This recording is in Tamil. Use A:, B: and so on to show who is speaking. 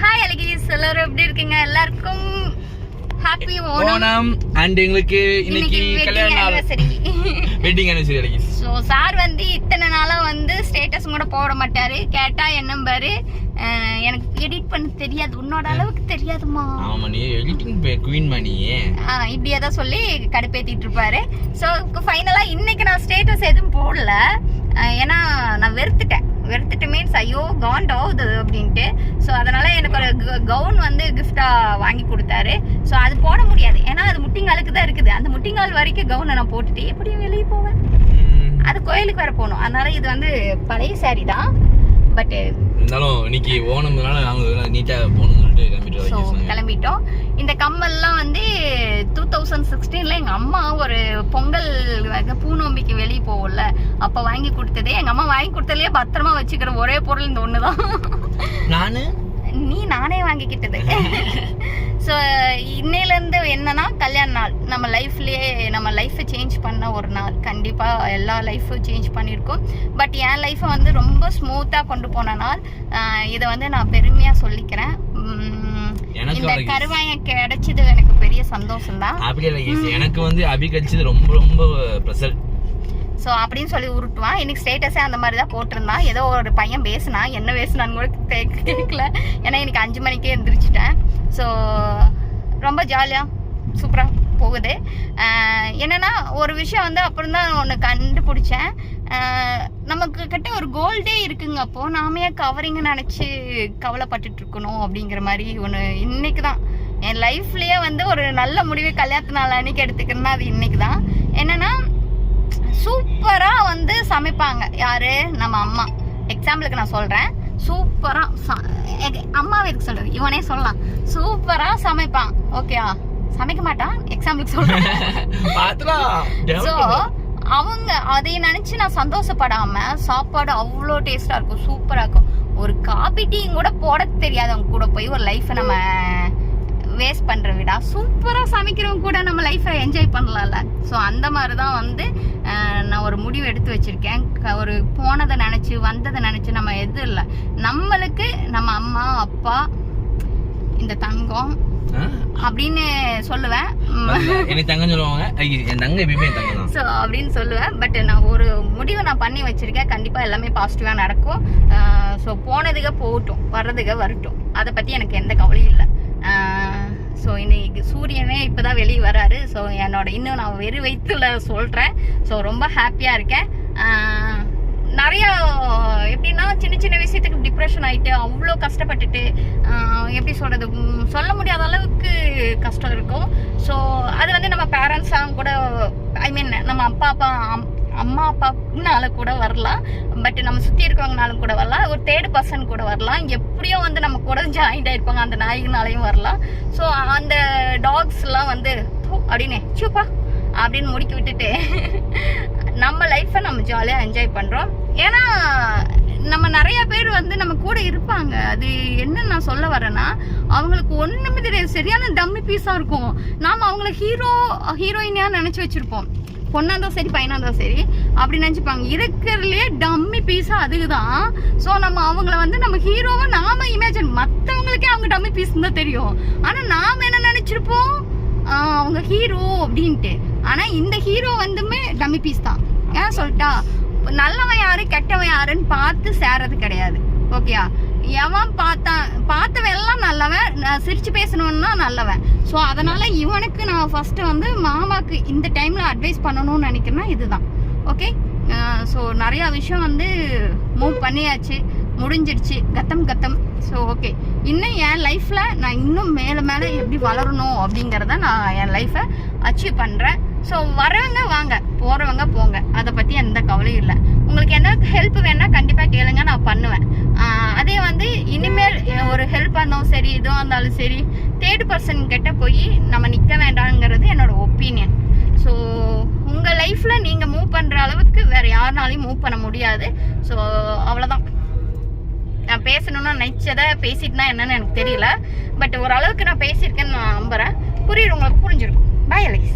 A: ஹாய் அழகிஸ் எல்லாரும் எப்படி இருக்கீங்க? எல்லாருக்கும் ஹாப்பி ஓணம்.
B: அண்ட் எங்களுக்கு இன்னைக்கு கல்யாண நாள். வெட்டிங் அனிவர்சரி அடிக்கி
A: ஸோ சார் வந்து இத்தனை நாளா வந்து ஸ்டேட்டஸ் கூட போட மாட்டாரு. கேட்டா என்ன பாரு? எனக்கு எடிட் பண்ண தெரியாது. உன்னோட அளவுக்கு தெரியாதுமா
B: ஆமா நீ எடிட்டிங் குவீன் மணி
A: ஆஹ் இப்படியே தான் சொல்லி கடுப்பேத்திட்டு இருப்பாரு. ஸோ ஃபைனலா இன்னைக்கு நான் ஸ்டேட்டஸ் எதுவும் போடல. ஏன்னா நான் வெறுத்துட்டேன். வெறுத்துட்டு மீன்ஸ் ஐயோ காண்டாவுது அப்படின்ட்டு. ஸோ அதனால எனக்கு ஒரு கவுன் வந்து கிஃப்டா வாங்கி கொடுத்தாரு. ஸோ அது போட முடியாது. ஏன்னா அது முட்டிங்காலுக்கு தான் இருக்குது. அந்த முட்டிங்கால் வரைக்கும் கவுனை நான் போட்டுட்டு எப்படி வெளியே போவேன். அது கோயிலுக்கு வேற போகணும். அதனால இது வந்து பழைய saree தான். பட்டு
B: இருந்தாலும் இன்னைக்கு ஓணம்னால நாங்க நீட்டா போகணும்னு சொல்லிட்டு கிளம்பிட்டு
A: கிளம்பிட்டோம். இந்த கம்மல்லாம் வந்து டூ தௌசண்ட் சிக்ஸ்டீனில் எங்கள் அம்மா ஒரு பொங்கல் பூநோம்பிக்கு வெளியே போகல. அப்போ வாங்கி கொடுத்ததே எங்கள் அம்மா வாங்கி கொடுத்ததுலேயே பத்திரமா வச்சுக்கிற ஒரே பொருள் இந்த ஒன்று தான்
B: நானு?
A: நீ நானே வாங்கிக்கிட்டது. ஸோ இன்னையிலேருந்து என்னன்னா கல்யாண நாள். நம்ம லைஃப்லேயே நம்ம லைஃப்பை சேஞ்ச் பண்ண ஒரு நாள். கண்டிப்பாக எல்லா லைஃப்பும் சேஞ்ச் பண்ணியிருக்கோம். பட் என் லைஃப்பை வந்து ரொம்ப ஸ்மூத்தாக கொண்டு போன நாள். இதை வந்து நான் பெருமையாக சொல்லிக்கிறேன்.
B: எனக்கு.
A: கருவாயம் கிடைச்சது எனக்கு பெரிய சந்தோஷம் தான்
B: அப்படி இல்லை கேஸ் எனக்கு வந்து அபி கழிச்சது ரொம்ப ரொம்ப
A: ஸோ அப்படின்னு சொல்லி உருட்டுவான். இன்னைக்கு ஸ்டேட்டஸே அந்த மாதிரி தான் போட்டிருந்தான். ஏதோ ஒரு பையன் பேசினா என்ன பேசுனான்னு கூட கேட்கல ஏன்னா இன்னைக்கு அஞ்சு மணிக்கே எழுந்திரிச்சிட்டேன் ஸோ ரொம்ப ஜாலியாக சூப்பராக போகுது. என்னன்னா ஒரு விஷயம் வந்து அப்புறம் தான் ஒன்று கண்டுபிடிச்சேன். நமக்கு கிட்ட ஒரு கோல்டே இருக்குங்க அப்போ. நாம ஏன் கவரிங்க நினச்சி கவலைப்பட்டுட்டு இருக்கணும் அப்படிங்கிற மாதிரி ஒன்று இன்னைக்கு தான். என் லைஃப்லயே வந்து ஒரு நல்ல முடிவு கல்யாணத்து நாள் அன்னைக்கு எடுத்துக்கிறேன்னா அது இன்னைக்கு தான். என்னன்னா சூப்பரா வந்து சமைப்பாங்க. யாரு? நம்ம அம்மா. எக்ஸாம்பிளுக்கு நான் சொல்றேன். சூப்பரா ச- எங்க- அம்மாவை எதுக்கு சொல்றது இவனே சொல்லலாம். சூப்பரா சமைப்பான். ஓகேவா சமைக்க மாட்டான். எக்ஸாம்பிளுக்கு சொல்றேன். ஸோ அவங்க அதை நினைச்சு நான் சந்தோஷப்படாம சாப்பாடு அவ்வளோ டேஸ்டா இருக்கும் சூப்பரா இருக்கும். ஒரு காபி டீயும் கூட போட தெரியாதவங்க கூட போய் ஒரு லைஃப்பை நம்ம வேஸ்ட் பண்ற விட. சூப்பரா சமைக்கிறவங்க கூட நம்ம லைஃப்பை என்ஜாய் பண்ணலாம்ல. ஸோ அந்த மாதிரி தான் வந்து நான் ஒரு முடிவு எடுத்து வச்சிருக்கேன். ஒரு போனதை நினைச்சு வந்ததை நினைச்சு நம்ம எது இல்லை. நம்மளுக்கு நம்ம அம்மா அப்பா இந்த தங்கம் அப்படின்னு சொல்லுவேன். உம்.
B: எனக்கு தங்கம் சொல்லுவாங்க. என் தங்க எப்பயுமே தங்கம்
A: ஸோ அப்படின்னு சொல்லுவேன். பட் நான் ஒரு முடிவை நான் பண்ணி வச்சிருக்கேன். கண்டிப்பாக எல்லாமே பாசிட்டிவா நடக்கும். ஸோ போனதுக்கு போகட்டும். வர்றதுக்கு வரட்டும். அதை பற்றி எனக்கு எந்த கவலையும் இல்லை. ஸோ இன்னைக்கு சூரியனே இப்போ தான் வெளியே வராரு. ஸோ என்னோட இன்னும் நான் வெறு வயிற்றுல சொல்கிறேன் ஸோ ரொம்ப ஹாப்பியாக இருக்கேன். நிறையா எப்படின்னா சின்ன சின்ன விஷயத்துக்கு டிப்ரெஷன் ஆயிட்டு அவ்வளோ கஷ்டப்பட்டுட்டு எப்படி சொல்றது சொல்ல முடியாத அளவுக்கு கஷ்டம் இருக்கும். ஸோ அது வந்து நம்ம பேரண்ட்ஸாக கூட ஐ மீன் நம்ம அப்பா அப்பா அம்- அம்மா அப்பாக்குனால கூட வரலாம் பட் நம்ம சுற்றி இருக்கிறவங்கனாலும் கூட வரலாம் ஒரு தேர்ட் பர்சன் கூட வரலாம் எப்படியோ வந்து நம்ம கூட ஜாயிண்ட் ஆயிருப்பாங்க. அந்த நாய்களாலையும் வரலாம் ஸோ அந்த டாக்ஸ்லாம் வந்து அப்படின்னு சூப்பா அப்படின்னு முடிக்கி விட்டுட்டு நம்ம லைஃப்பை நம்ம ஜாலியாக என்ஜாய் பண்ணுறோம் ஏன்னா நம்ம நிறைய பேர் வந்து நம்ம கூட இருப்பாங்க. அது என்ன நான் சொல்ல வரேன்னா அவங்களுக்கு ஒன்றுமே தெரியாது. சரியான டம்மி பீஸாக இருக்கும். நாம் அவங்கள ஹீரோ ஹீரோயினியாக நினச்சி வச்சுருப்போம். பொண்ணா இருந்தால் சரி பையனா இருந்தால் சரி அப்படி நினச்சிப்பாங்க. இருக்கிறதுலே டம்மி பீஸாக அதுதான் ஸோ நம்ம அவங்கள வந்து நம்ம ஹீரோவை நாம இமேஜின் மற்றவங்களுக்கே அவங்க டம்மி பீஸ் தான் தெரியும். ஆனால் நாம் என்ன நினச்சிருப்போம்? அவங்க ஹீரோ அப்படின்ட்டு. ஆனா இந்த ஹீரோ வந்துமே டம்மி பீஸ் தான். ஏன் சொல்லிட்டா? நல்லவன் யாரு கெட்டவன் யாருன்னு பார்த்து சேரது கிடையாது. ஓகேயா எவன் பார்த்தான் பார்த்தவன் எல்லாம் நல்லவன் நான் சிரிச்சு பேசணும்னா நல்லவன். ஸோ அதனால இவனுக்கு நான் ஃபர்ஸ்ட் வந்து மாமாக்கு இந்த டைம்ல அட்வைஸ் பண்ணணும்னு நினைக்கிறேன்னா இதுதான். ஓகே ஸோ நிறைய விஷயம் வந்து மூவ் பண்ணியாச்சு முடிஞ்சிடுச்சு. கத்தம் கத்தம். ஸோ ஓகே இன்னும் என் லைஃப்பில் நான் இன்னும் மேலே மேலே எப்படி வளரணும் அப்படிங்கிறத நான் என் லைஃப்பை அச்சீவ் பண்ணுறேன் ஸோ வரவங்க வாங்க போகிறவங்க போங்க. அதை பற்றி எந்த கவலையும் இல்லை. உங்களுக்கு என்ன ஹெல்ப் வேணால் கண்டிப்பாக கேளுங்க நான் பண்ணுவேன். அதே வந்து இனிமேல் ஒரு ஹெல்ப்பாக இருந்தாலும் சரி எதுவாக இருந்தாலும் சரி தேர்ட் பர்சன் கிட்ட போய் நம்ம நிற்க வேண்டாங்கிறது என்னோட ஒப்பீனியன் ஸோ உங்கள் லைஃப்பில் நீங்கள் மூவ் பண்ணுற அளவுக்கு வேறு யாருனாலையும் மூவ் பண்ண முடியாது. ஸோ அவ்வளோதான் நான் பேசணும்னு நினைச்சதை பேசிட்டுனா என்னன்னு எனக்கு தெரியல. பட் ஓரளவுக்கு நான் பேசியிருக்கேன்னு நான் நம்புகிறேன் புரியுது உங்களுக்கு புரிஞ்சிருக்கும். பாய் அலைஸ்